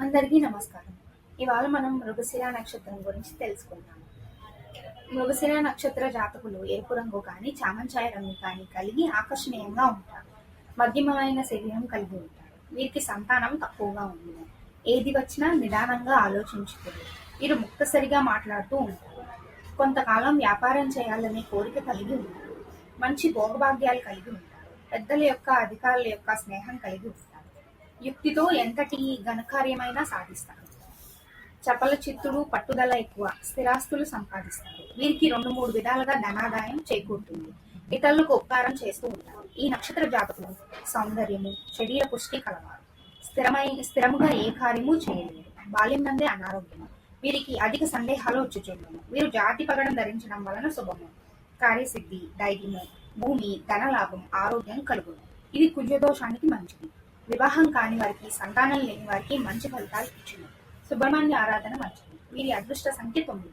అందరికీ నమస్కారం. ఇవాళ మనం మృగశిర నక్షత్రం గురించి తెలుసుకుందాం. మృగశిర నక్షత్ర జాతకులు ఎరుపు రంగు కానీ చామంచాయ రంగు కానీ కలిగి ఆకర్షణీయంగా ఉంటారు. మధ్యమమైన శరీరం కలిగి ఉంటారు. వీరికి సంతానం తక్కువగా ఉంది ఏది వచ్చినా నిదానంగా ఆలోచించుకోరు వీరు ముక్తసరిగా మాట్లాడుతూ ఉంటారు. కొంతకాలం వ్యాపారం చేయాలనే కోరిక కలిగి ఉంటారు. మంచి భోగభాగ్యాలు కలిగి ఉంటారు. పెద్దల యొక్క అధికారుల యొక్క స్నేహం కలిగి ఉంటారు. యుక్తితో ఎంతటి ఘనకార్యమైనా సాధిస్తారు. చపల చిత్తుడు పట్టుదల ఎక్కువ స్థిరాస్తులు సంపాదిస్తారు. వీరికి రెండు మూడు విధాలుగా ధనాదాయం చేకూరుతుంది. ఇతరులకు ఉపకారం చేస్తూ ఉంటారు. ఈ నక్షత్ర జాతకులు సౌందర్యము శరీర పుష్టి కలవారు. స్థిరమై స్థిరముగా ఏ కార్యము చేయలేరు. బాల్యం నందే అనారోగ్యము. వీరికి అధిక సందేహాలు వచ్చుచుండును వీరు జాతి పగడం ధరించడం వలన శుభము. కార్యసిద్ధి ధైర్యము భూమి ధనలాభం ఆరోగ్యం కలుగును. ఇది కుజదోషానికి మంచిది. వివాహం కాని వారికి సంతానం లేని వారికి మంచి ఫలితాలు ఇచ్చును. సుబ్రహ్మణ్య ఆరాధన మంచిది. వీరి అదృష్ట సంఖ్య తొమ్మిది.